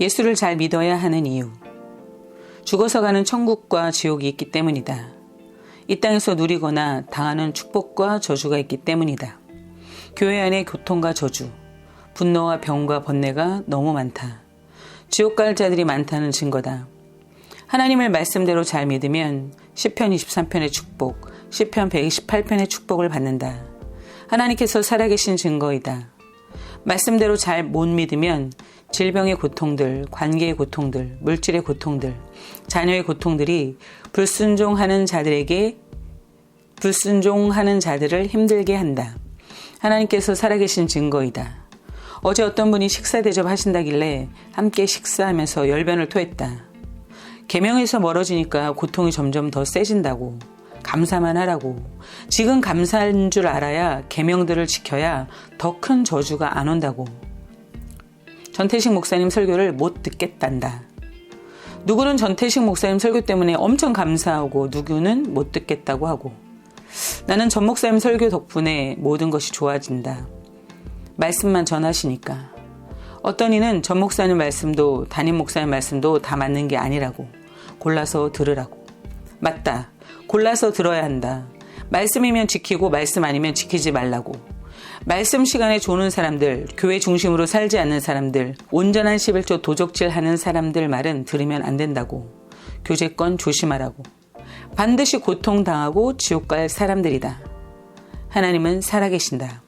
예수를 잘 믿어야 하는 이유. 죽어서 가는 천국과 지옥이 있기 때문이다. 이 땅에서 누리거나 당하는 축복과 저주가 있기 때문이다. 교회 안에 교통과 저주, 분노와 병과 번뇌가 너무 많다. 지옥 갈 자들이 많다는 증거다. 하나님을 말씀대로 잘 믿으면 10편 23편의 축복, 10편 128편의 축복을 받는다. 하나님께서 살아계신 증거이다. 말씀대로 잘 못 믿으면 질병의 고통들, 관계의 고통들, 물질의 고통들, 자녀의 고통들이 불순종하는 자들에게 불순종하는 자들을 힘들게 한다. 하나님께서 살아계신 증거이다. 어제 어떤 분이 식사 대접하신다길래 함께 식사하면서 열변을 토했다. 계명에서 멀어지니까 고통이 점점 더 세진다고. 감사만 하라고. 지금 감사한 줄 알아야 계명들을 지켜야 더 큰 저주가 안 온다고. 전태식 목사님 설교를 못 듣겠단다. 누구는 전태식 목사님 설교 때문에 엄청 감사하고 누구는 못 듣겠다고 하고 나는 전 목사님 설교 덕분에 모든 것이 좋아진다. 말씀만 전하시니까. 어떤 이는 전 목사님 말씀도 담임 목사님 말씀도 다 맞는 게 아니라고 골라서 들으라고. 맞다. 골라서 들어야 한다. 말씀이면 지키고 말씀 아니면 지키지 말라고. 말씀 시간에 조는 사람들, 교회 중심으로 살지 않는 사람들, 온전한 11조 도적질 하는 사람들 말은 들으면 안 된다고. 교제권 조심하라고. 반드시 고통당하고 지옥 갈 사람들이다. 하나님은 살아계신다.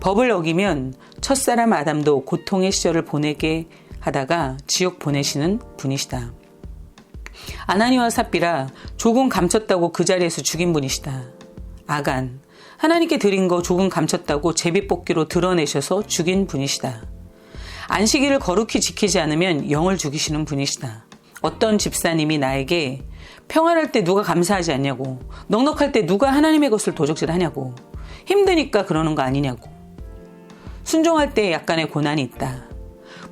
법을 어기면 첫사람 아담도 고통의 시절을 보내게 하다가 지옥 보내시는 분이시다. 아나니와 삽비라 조금 감췄다고 그 자리에서 죽인 분이시다. 아간 하나님께 드린 거 조금 감췄다고 제비뽑기로 드러내셔서 죽인 분이시다. 안식일을 거룩히 지키지 않으면 영을 죽이시는 분이시다. 어떤 집사님이 나에게 평안할 때 누가 감사하지 않냐고, 넉넉할 때 누가 하나님의 것을 도적질 하냐고, 힘드니까 그러는 거 아니냐고. 순종할 때 약간의 고난이 있다.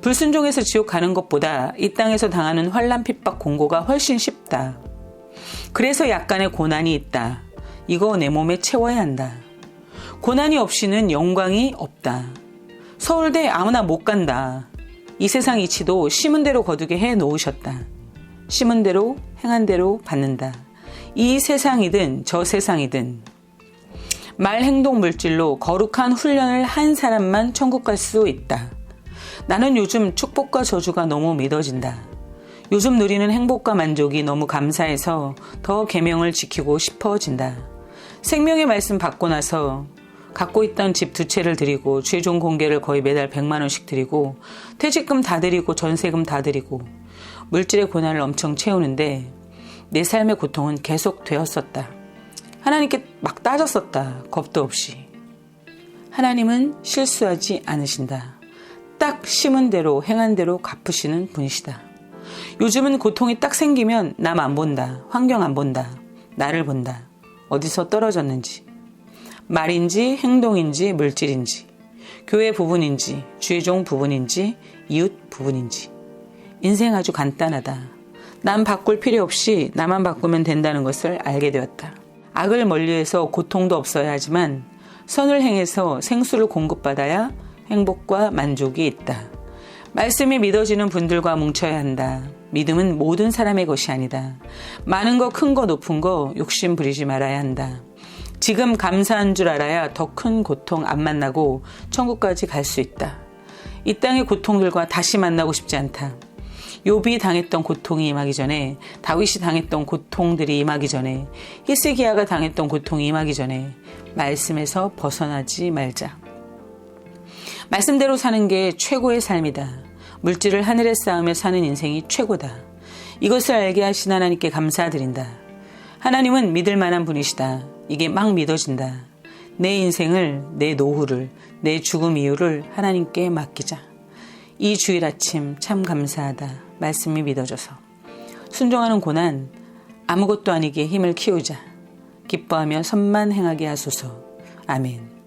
불순종해서 지옥 가는 것보다 이 땅에서 당하는 환란 핍박 공고가 훨씬 쉽다. 그래서 약간의 고난이 있다. 이거 내 몸에 채워야 한다. 고난이 없이는 영광이 없다. 서울대 아무나 못 간다. 이 세상 이치도 심은 대로 거두게 해 놓으셨다. 심은 대로 행한 대로 받는다. 이 세상이든 저 세상이든 말 행동 물질로 거룩한 훈련을 한 사람만 천국 갈 수 있다. 나는 요즘 축복과 저주가 너무 믿어진다. 요즘 누리는 행복과 만족이 너무 감사해서 더 계명을 지키고 싶어진다. 생명의 말씀 받고 나서 갖고 있던 집 두 채를 드리고 최종 공개를 거의 매달 100만 원씩 드리고 퇴직금 다 드리고 전세금 다 드리고 물질의 고난을 엄청 채우는데 내 삶의 고통은 계속 되었었다. 하나님께 막 따졌었다. 겁도 없이. 하나님은 실수하지 않으신다. 딱 심은 대로 행한 대로 갚으시는 분이시다. 요즘은 고통이 딱 생기면 남 안 본다. 환경 안 본다. 나를 본다. 어디서 떨어졌는지, 말인지 행동인지 물질인지, 교회 부분인지, 주의종 부분인지, 이웃 부분인지. 인생 아주 간단하다. 남 바꿀 필요 없이 나만 바꾸면 된다는 것을 알게 되었다. 악을 멀리해서 고통도 없어야 하지만 선을 행해서 생수를 공급받아야 행복과 만족이 있다. 말씀이 믿어지는 분들과 뭉쳐야 한다. 믿음은 모든 사람의 것이 아니다. 많은 거, 큰 거, 높은 거 욕심 부리지 말아야 한다. 지금 감사한 줄 알아야 더 큰 고통 안 만나고 천국까지 갈 수 있다. 이 땅의 고통들과 다시 만나고 싶지 않다. 욥이 당했던 고통이 임하기 전에 다윗이 당했던 고통들이 임하기 전에 히스기야가 당했던 고통이 임하기 전에 말씀에서 벗어나지 말자. 말씀대로 사는 게 최고의 삶이다. 물질을 하늘에 쌓으며 사는 인생이 최고다. 이것을 알게 하신 하나님께 감사드린다. 하나님은 믿을 만한 분이시다. 이게 막 믿어진다. 내 인생을, 내 노후를, 내 죽음 이유를 하나님께 맡기자. 이 주일 아침 참 감사하다. 말씀이 믿어져서. 순종하는 고난, 아무것도 아니기에 힘을 키우자. 기뻐하며 선만 행하게 하소서. 아멘.